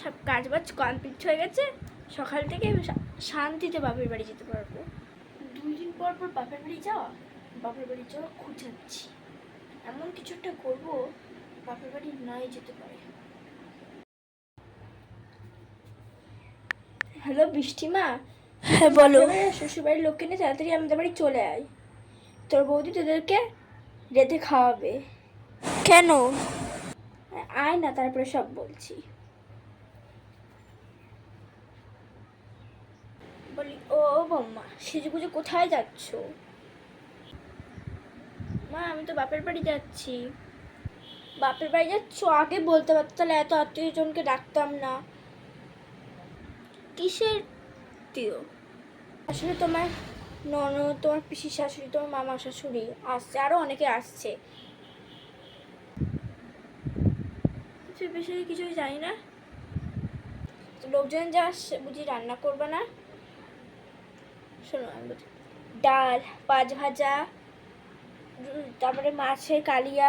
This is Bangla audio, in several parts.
সব কাজ বাজ কমপ্লিট হয়ে গেছে সকাল থেকে আমি শান্তিতে বাপের বাড়ি যেতে পারব। দুই দিন পর পর বাপের বাড়ি যাওয়া বাপের বাড়ি যাওয়া খুঁজাচ্ছি। এমন কিছু একটা করব বাপের বাড়ি নাই যেতে পারে। হ্যালো বৃষ্টিমা হ্যাঁ বলো। শ্বশুরবাড়ির লোককে নিয়ে তাড়াতাড়ি আমাদের বাড়ি চলে আয়। তোর বৌদি তোদেরকে রেঁধে খাওয়াবে। কেন? আয় না তারপরে সব বলছি। বলি, ও বম্মা সেজুগুজু কোথায় যাচ্ছ? মা, আমি তো বাপের বাড়ি যাচ্ছি। বাপের বাড়ি যাচ্ছ? আগে বলতে পারতো, তাহলে এত আত্মীয় জনকে ডাকতাম না। কিসের আত্মীয়? আসলে তোমার ননদ, তোমার পিসি শাশুড়ি, তোমার মামা শাশুড়ি আসছে আরও অনেকে আসছে। কিছু বিষয়ে কিছুই জানি না। লোকজন যা বুঝি রান্না করবে না? শোনো আমি বলছি ডাল পাঁচ ভাজা তারপরে মাছের কালিয়া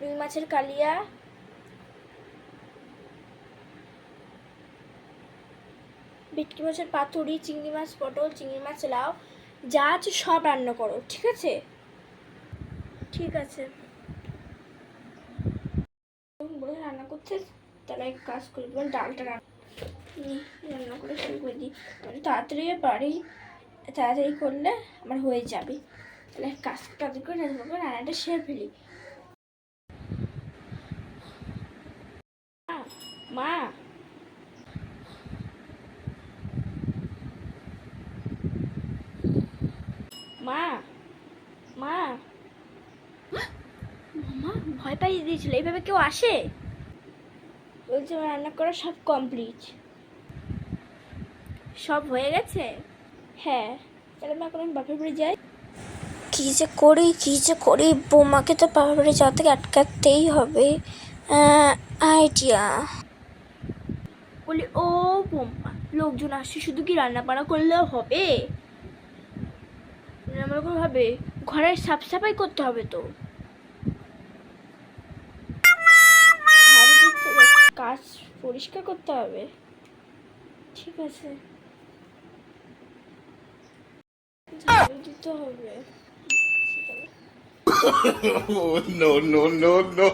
রুই মাছের কালিয়া ভেটকি মাছের পাতুরি চিংড়ি মাছ পটল চিংড়ি মাছ লাউ যা আছে সব রান্না করো ঠিক আছে? ঠিক আছে। রান্না করছে তাহলে এক কাজ করি তোমার ডালটা রান্না রান্না করে শুরু করে দিই। তাড়াতাড়ি পারি তাড়াতাড়ি করলে আমার হয়ে যাবে। তাহলে কাজ তাড়াতাড়ি করে রান্না করে রান্নাটা সেরে ফেলি। মা, মা। মা ভয় পাইয়ে দিয়েছিল। এইভাবে কেউ আসে? বলছে আমার রান্না করা সব কমপ্লিট সব হয়ে গেছে? হ্যাঁ। তাহলে মা এখন বাপের বাড়ি যাই। কী যে করি কী যে করি? বৌমাকে তো বাপের বাড়ি যাওয়া থেকে আটকাতেই হবে। আইডিয়া বলি ও বোম্মা লোকজন আসছে শুধু কি রান্না বান্না করলেও হবে আমার হবে? ঘরের সাফ সাফাই করতে হবে তো? পরিষ্কার করতে হবে। ঠিক আছে। দিতে হবে। No, no, no, no.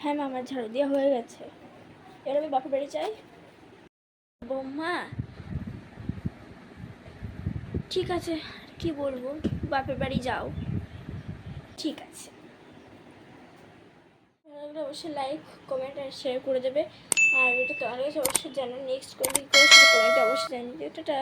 হ্যাঁ মা আমার ঝাড়ু দেওয়া হয়ে গেছে। এবার আমি বাপের বাড়ি যাই। বৌমা ঠিক আছে, কি বলব? বাপের বাড়ি যাও। ঠিক আছে। অবশ্যই লাইক কমেন্ট আর শেয়ার করে দেবে। আর এটা তোমার কাছে অবশ্যই জানো। নেক্সট করে অবশ্যই জানিয়ে দিও। টাটা!